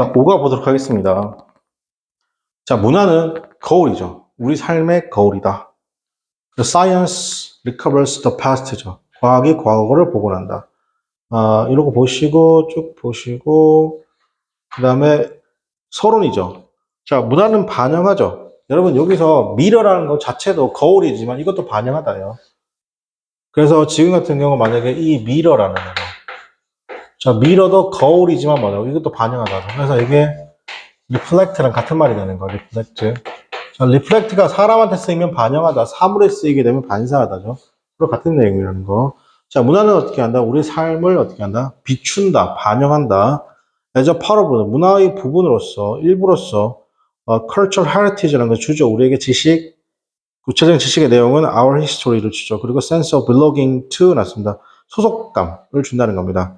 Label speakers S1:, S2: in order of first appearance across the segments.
S1: 자, 5가 보도록 하겠습니다. 자, 문화는 거울이죠. 우리 삶의 거울이다. The science recovers the past죠. 과학이 과거를 복원한다. 아, 이런 거 보시고, 쭉 보시고, 그 다음에 서론이죠. 자, 문화는 반영하죠. 여러분, 여기서 미러라는 것 자체도 거울이지만 이것도 반영하다요. 그래서 지금 같은 경우 만약에 이 미러라는 거. 자, 미러도 거울이지만 뭐냐. 이것도 반영하다. 그래서 이게 리플렉트랑 같은 말이 되는 거예요. 리플렉트. 자, 리플렉트가 사람한테 쓰이면 반영하다. 사물에 쓰이게 되면 반사하다죠. 서로 같은 내용이라는 거. 자, 문화는 어떻게 한다? 우리 삶을 어떻게 한다? 비춘다, 반영한다. as a part of 문화의 부분으로서, 일부로서, 어, cultural heritage라는 걸 주죠. 우리에게 지식, 구체적인 지식의 내용은 our history를 주죠. 그리고 sense of belonging to 났습니다. 소속감을 준다는 겁니다.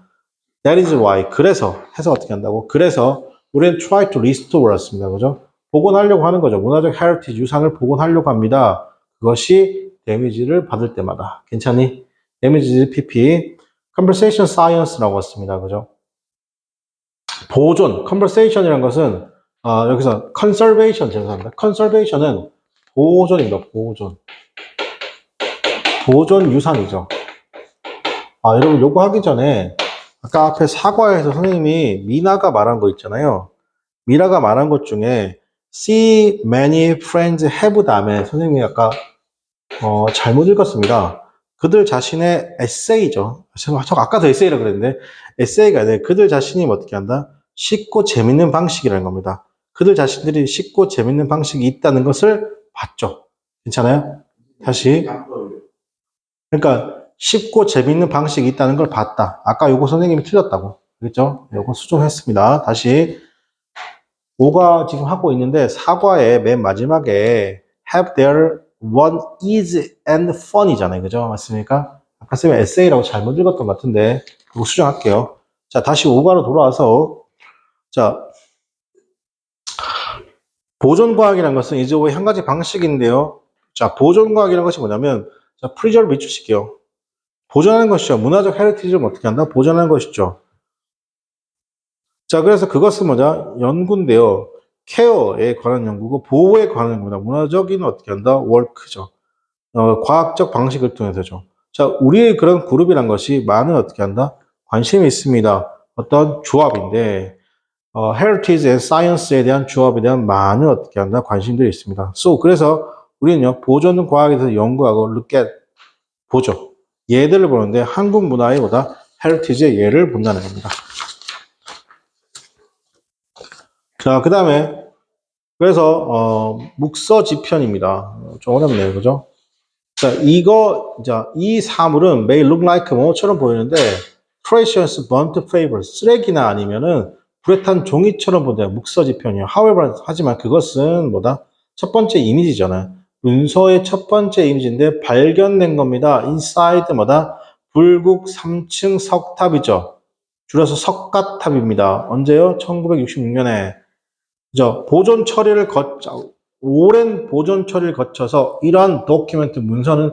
S1: That is why. 그래서, 해서 어떻게 한다고? 그래서, 우리는 try to restore 였습니다. 그죠? 복원하려고 하는 거죠. 문화적 heritage, 유산을 복원하려고 합니다. 그것이 데미지를 받을 때마다. 괜찮니? 데미지 PP. conversation science라고 했습니다. 그죠? 보존, conversation이라는 것은, 아, 여기서 conservation, 죄송합니다. conservation은 보존입니다. 보존. 보존 유산이죠. 아, 여러분, 요거 하기 전에, 아까 앞에 사과에서 선생님이 미나가 말한 거 있잖아요. 미라가 말한 것 중에 see many friends have 다음에 선생님이 아까 어, 잘못 읽었습니다. 그들 자신의 에세이죠. 저 아까도 에세이라 그랬는데 에세이가 돼. 그들 자신이 어떻게 한다? 쉽고 재밌는 방식이라는 겁니다. 그들 자신들이 쉽고 재밌는 방식이 있다는 것을 봤죠. 괜찮아요? 다시. 그러니까 쉽고 재밌는 방식이 있다는 걸 봤다. 아까 요거 선생님이 틀렸다고. 그랬죠? 요거 수정했습니다. 다시. 5가 지금 하고 있는데 사과의 맨 마지막에 have their one ease and fun이잖아요. 그죠? 맞습니까? 아까 쌤이 에세이라고 잘못 읽었던 것 같은데 그거 수정할게요. 자, 다시 5가로 돌아와서 자, 보존과학이라는 것은 이제 왜한 가지 방식인데요. 자, 보존과학이라는 것이 뭐냐면 자, 프리저를 비추실게요. 보존하는 것이죠. 문화적 헤리티지를 어떻게 한다? 보존하는 것이죠. 자, 그래서 그것은 뭐냐? 연구인데요. 케어에 관한 연구고 보호에 관한 연구다. 문화적인 어떻게 한다? 월크죠. 어, 과학적 방식을 통해서죠. 자, 우리의 그런 그룹이란 것이 많은 어떻게 한다? 관심이 있습니다. 어떤 조합인데, 어, heritage and science에 대한 조합에 대한 많은 어떻게 한다? 관심들이 있습니다. So, 그래서 우리는요, 보존 과학에 대해서 연구하고 look at, 보죠. 예들을 보는데 한국 문화의 보다 heritage의 예를 본다는 겁니다. 자, 그 다음에, 그래서, 어, 묵서 지편입니다. 좀 어렵네요. 그죠? 자, 이거, 자, 이 사물은 may look like 뭐처럼 보이는데, precious burnt paper, 쓰레기나 아니면은 불에 탄 종이처럼 보다 묵서 지편이요. however, 하지만 그것은 뭐다? 첫 번째 이미지잖아요. 문서의 첫 번째 이미지인데 발견된 겁니다. 뭐다? 불국 3층 석탑이죠. 줄여서 석가탑입니다. 언제요? 1966년에. 그죠? 보존 처리를 거쳐, 오랜 보존 처리를 거쳐서 이러한 도큐멘트 문서는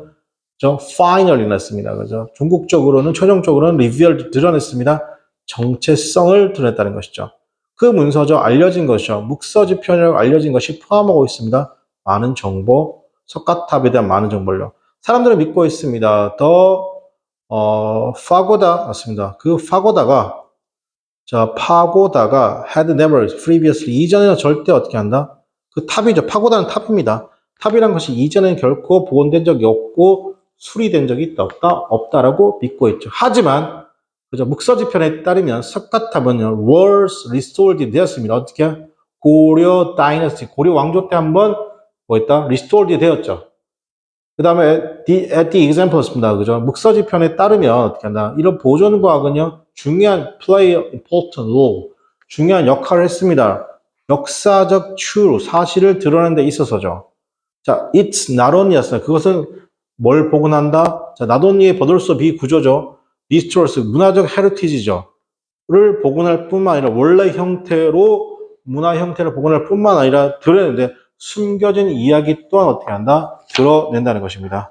S1: 저 파이널이 났습니다. 그죠? 중국적으로는 최종적으로는 리뷰얼 드러냈습니다. 정체성을 드러냈다는 것이죠. 그 문서죠. 알려진 것이죠. 묵서지 편이라고 알려진 것이 포함하고 있습니다. 많은 정보, 석가탑에 대한 많은 정보를요. 사람들은 믿고 있습니다. 더, 어, 파고다, 맞습니다. 그 파고다가 자, 파고다가 had never previously 이전에는 절대 어떻게 한다? 그 탑이죠. 파고다는 탑입니다. 탑이란 것이 이전에는 결코 복원된 적이 없고 수리된 적이 있다 없다 없다라고 믿고 있죠. 하지만 그죠 묵서지편에 따르면 석가탑은 was restored 되었습니다. 어떻게 고려 다이너스티 고려 왕조 때 한번 뭐였다 restored 되었죠. 그 다음에 at the example였습니다. 그죠? 묵서지 편에 따르면 어떻게 한다? 이런 보존 과학은요 중요한 play important role 중요한 역할을 했습니다. 역사적 true 사실을 드러내는 데 있어서죠. 자, it's not only였어요. 그것은 뭘 복원한다? 자, not only의 버들소 비구조죠. restores 문화적 heritage죠. 를 복원할 뿐만 아니라 원래 형태로 문화 형태를 복원할 뿐만 아니라 드러내는데 숨겨진 이야기 또한 어떻게 한다? 드러낸다는 것입니다.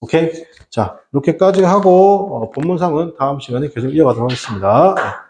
S1: 오케이? 자, 이렇게까지 하고 어, 본문상은 다음 시간에 계속 이어가도록 하겠습니다. 네.